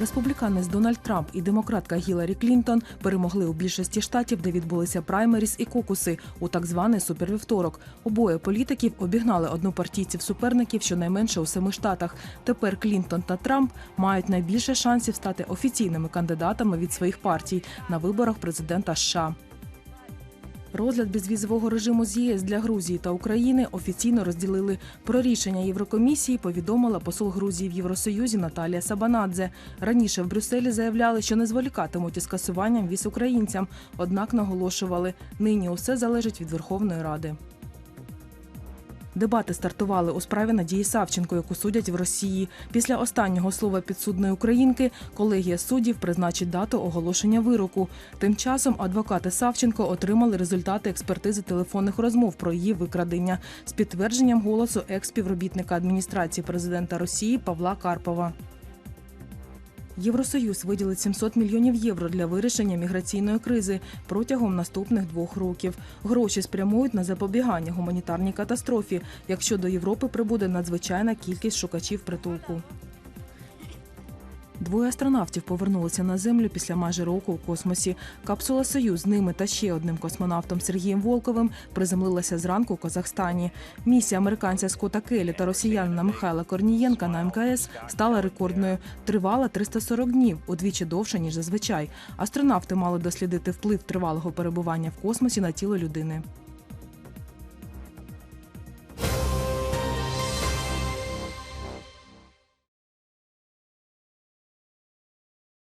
Республіканець Дональд Трамп і демократка Гіларі Клінтон перемогли у більшості штатів, де відбулися праймеріс і кокуси у так званий супервівторок. Обоє політиків обігнали однопартійців суперників щонайменше у семи штатах. Тепер Клінтон та Трамп мають найбільше шансів стати офіційними кандидатами від своїх партій на виборах президента США. Розгляд безвізового режиму з ЄС для Грузії та України офіційно розділили. Про рішення Єврокомісії повідомила посол Грузії в Євросоюзі Наталія Сабанадзе. Раніше в Брюсселі заявляли, що не зволікатимуть із скасуванням віз українцям, однак наголошували, нині усе залежить від Верховної Ради. Дебати стартували у справі Надії Савченко, яку судять в Росії. Після останнього слова підсудної українки колегія суддів призначить дату оголошення вироку. Тим часом адвокати Савченко отримали результати експертизи телефонних розмов про її викрадення з підтвердженням голосу екс-співробітника адміністрації президента Росії Павла Карпова. Євросоюз виділить 700 мільйонів євро для вирішення міграційної кризи протягом наступних двох років. Гроші спрямують на запобігання гуманітарній катастрофі, якщо до Європи прибуде надзвичайна кількість шукачів притулку. Двоє астронавтів повернулися на землю після майже року у космосі. Капсула Союз з ними та ще одним космонавтом Сергієм Волковим приземлилася зранку у Казахстані. Місія американця Скотта Келі та росіянина Михайла Корнієнка на МКС стала рекордною. Тривала 340 днів, удвічі довше ніж зазвичай. Астронавти мали дослідити вплив тривалого перебування в космосі на тіло людини.